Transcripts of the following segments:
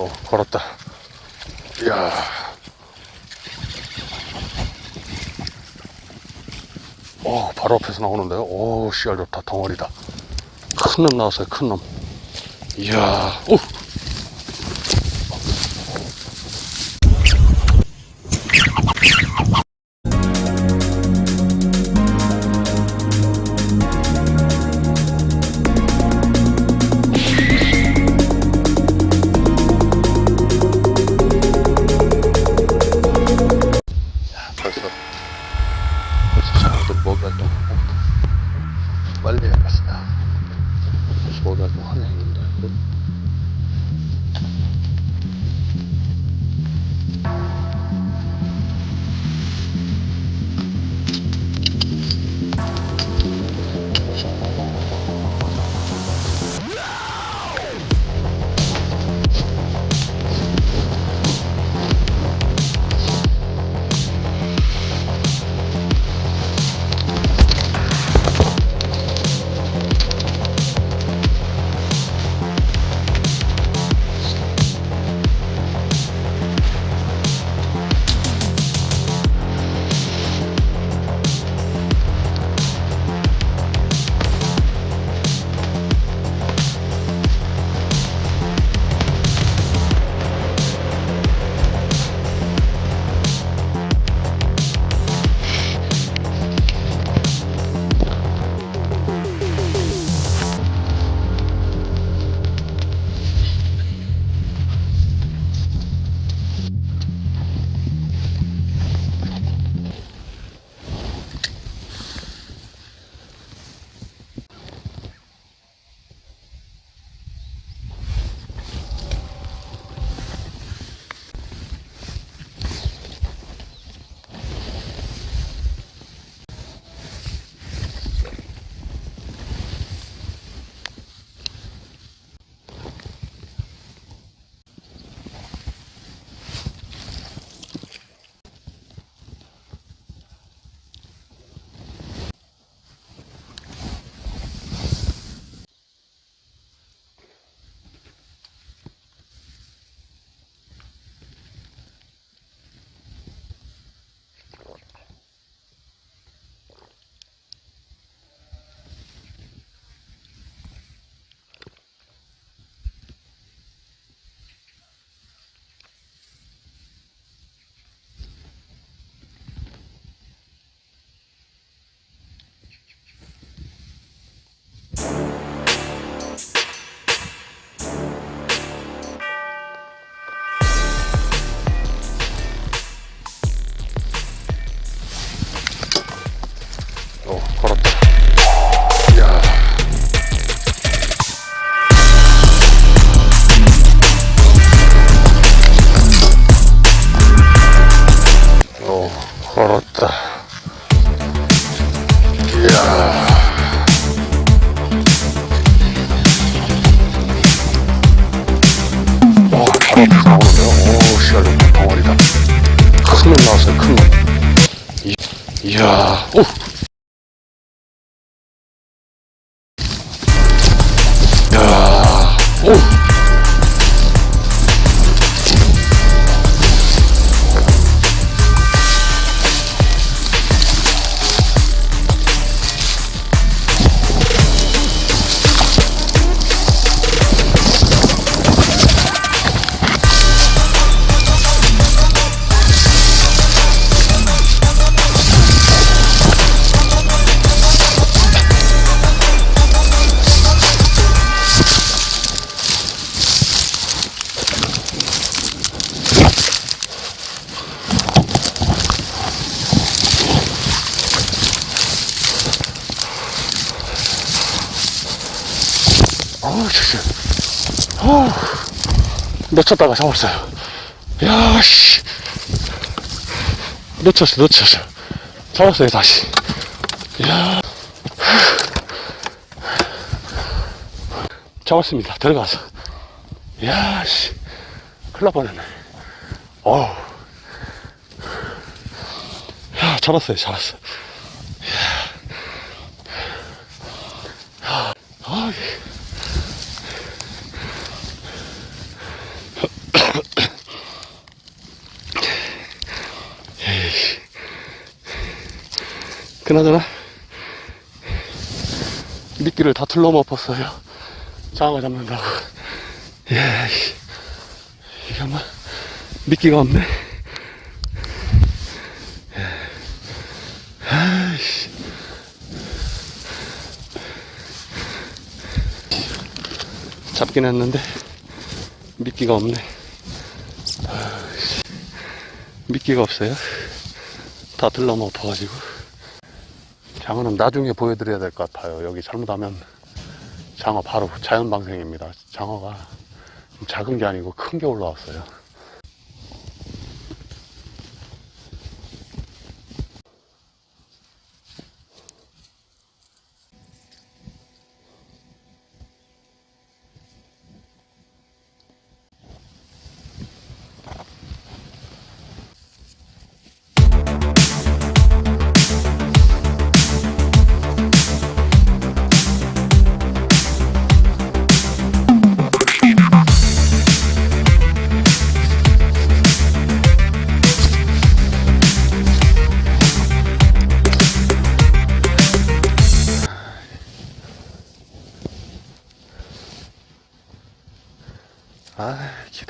어, 걸었다. 이야. 어, 바로 앞에서 나오는데요. 오, 씨알 좋다. 덩어리다. 큰 놈 나왔어요. 큰 놈. 이야. 오! 이야. 오! 어우, 진짜. 어우, 놓쳤다가 잡았어요. 야, 씨. 놓쳤어, 놓쳤어. 잡았어요, 다시. 야. 잡았습니다. 들어가서. 야, 씨. 큰일 날 뻔했네. 어우. 야, 잡았어요, 잡았어. 그나저나 미끼를 다 둘러먹었어요. 장어 잡는다고. 예, 씨. 이게 뭐 미끼가 없네. 예. 잡긴 했는데 미끼가 없네. 미끼가 없어요. 다 들러먹어가지고. 장어는 나중에 보여드려야 될 것 같아요. 여기 잘못하면 장어 바로 자연 방생입니다. 장어가 좀 작은 게 아니고 큰 게 올라왔어요.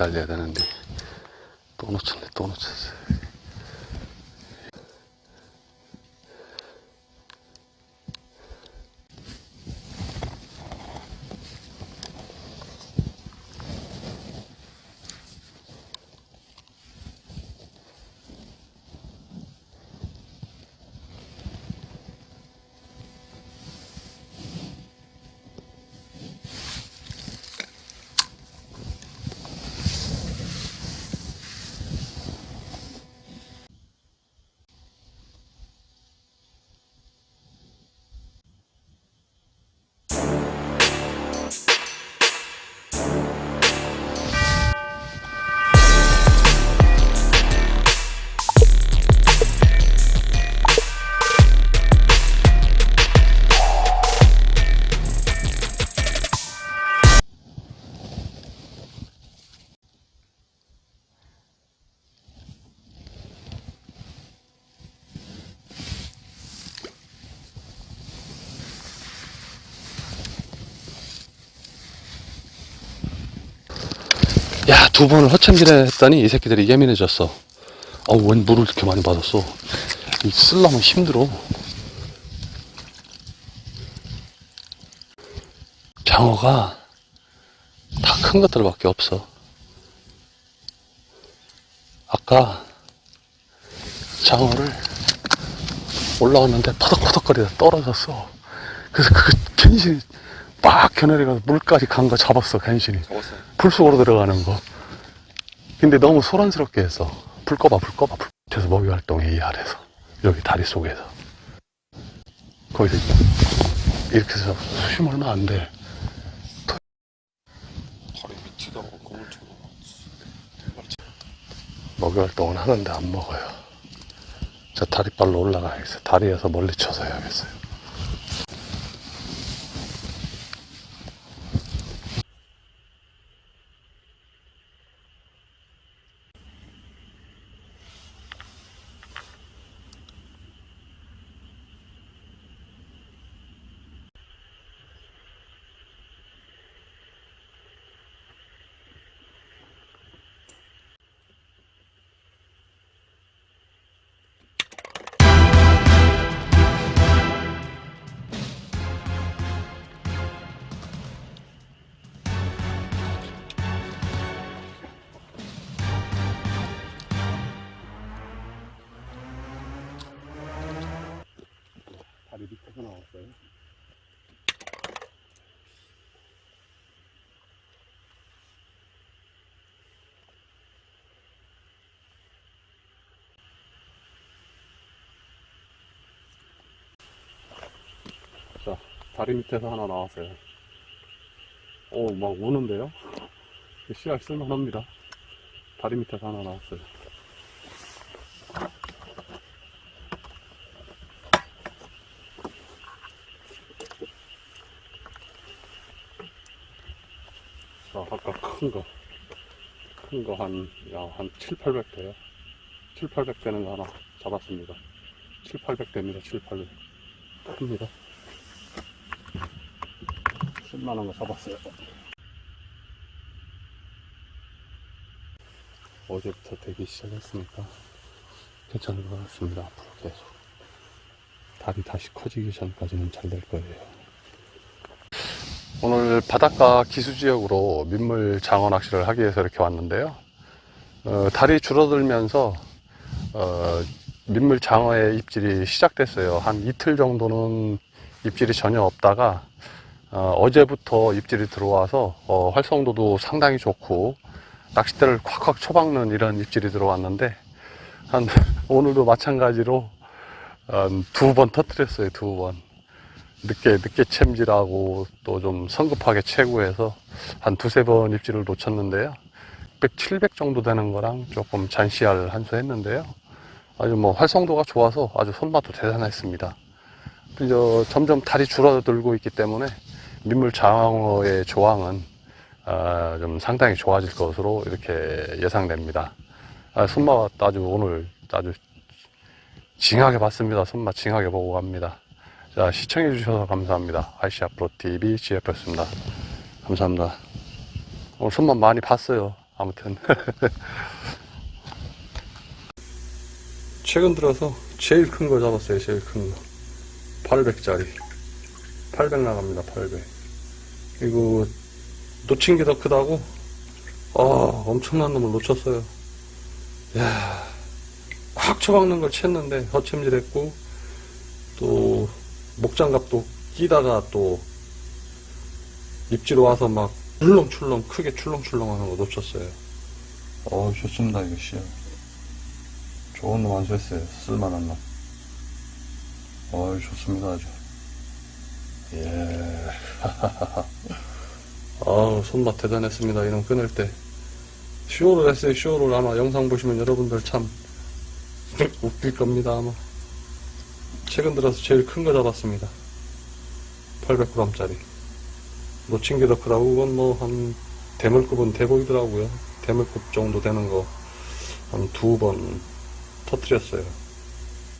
기다려야 되는데 또 놓쳤네, 또 놓쳤어. 야, 두 번을 허참질해 했더니 이 새끼들이 예민해졌어. 어우, 웬 물을 이렇게 많이 받았어. 이 쓸려면 힘들어. 장어가 다 큰 것들밖에 없어. 아까 장어를 올라왔는데 퍼덕퍼덕거리다 떨어졌어. 그래서 그 괜시리 빡 겨내려 가서 물까지 간 거 잡았어, 괜시리. 잡았어요. 불 속으로 들어가는 거. 근데 너무 소란스럽게 했어. 불 꺼봐, 불 꺼봐, 불. 그래서 먹이 활동해, 이 아래서. 여기 다리 속에서. 거기서 이렇게 해서 수심 얼마 안 돼. 다리 밑에다가 쳐놓 먹이 활동은 하는데 안 먹어요. 저 다리발로 올라가야겠어요. 다리에서 멀리 쳐서 해야겠어요. 다리 밑에서 하나 나왔어요. 오, 막 우는데요? 씨알 쓸만합니다. 다리 밑에서 하나 나왔어요. 자, 아까 큰 거. 큰 거 한, 야, 한 7, 800 돼요. 7, 800 되는 거 하나 잡았습니다. 7, 800 됩니다. 7, 800. 큽니다. 10만원 거 잡았어요. 어제부터 되기 시작했으니까 괜찮은 것 같습니다. 앞으로 계속. 달이 다시 커지기 전까지는 잘 될 거예요. 오늘 바닷가 기수 지역으로 민물 장어 낚시를 하기 위해서 이렇게 왔는데요. 어, 달이 줄어들면서 어, 민물 장어의 입질이 시작됐어요. 한 이틀 정도는 입질이 전혀 없다가 어, 제부터 입질이 들어와서 어, 활성도도 상당히 좋고 낚싯대를 콱콱 쳐박는 이런 입질이 들어왔는데 한 오늘도 마찬가지로 두 번 터뜨렸어요. 두 번. 늦게 늦게 챔질하고 또 좀 성급하게 채구해서 한 두세 번 입질을 놓쳤는데요. 600, 700 정도 되는 거랑 조금 잔시알 한 수 했는데요. 아주 뭐 활성도가 좋아서 아주 손맛도 대단했습니다. 이제 점점 달이 줄어들고 있기 때문에 민물 장어의 조항은 아, 좀 상당히 좋아질 것으로 이렇게 예상됩니다. 아, 손맛 아주 오늘 아주 징하게 봤습니다. 손맛 징하게 보고 갑니다. 자, 시청해 주셔서 감사합니다. IC 앞으로 TV GF였습니다. 감사합니다. 오늘 손맛 많이 봤어요. 아무튼. 최근 들어서 제일 큰 거 잡았어요. 제일 큰 거. 800짜리. 800 나갑니다. 800. 이거 놓친 게 더 크다고? 아, 엄청난 놈을 놓쳤어요. 야, 콱 쳐박는 걸 챘는데 허챔질했고 또 목장갑도 끼다가 또 입질 와서 막 출렁출렁 크게 출렁출렁하는 거 놓쳤어요. 어 좋습니다 이거 씨 좋은 놈 완수했어요 쓸만한 놈 어, 좋습니다 아주 예 아우 손맛 대단했습니다. 이놈 끊을 때 쇼를 했어요. 쇼를 아마 영상 보시면 여러분들 참 웃길 겁니다. 아마 최근 들어서 제일 큰 거 잡았습니다. 800g짜리 놓친 게 더 크다고 그건 뭐 한 대물급은 대보이더라고요. 대물급 정도 되는 거 한 두 번 터트렸어요.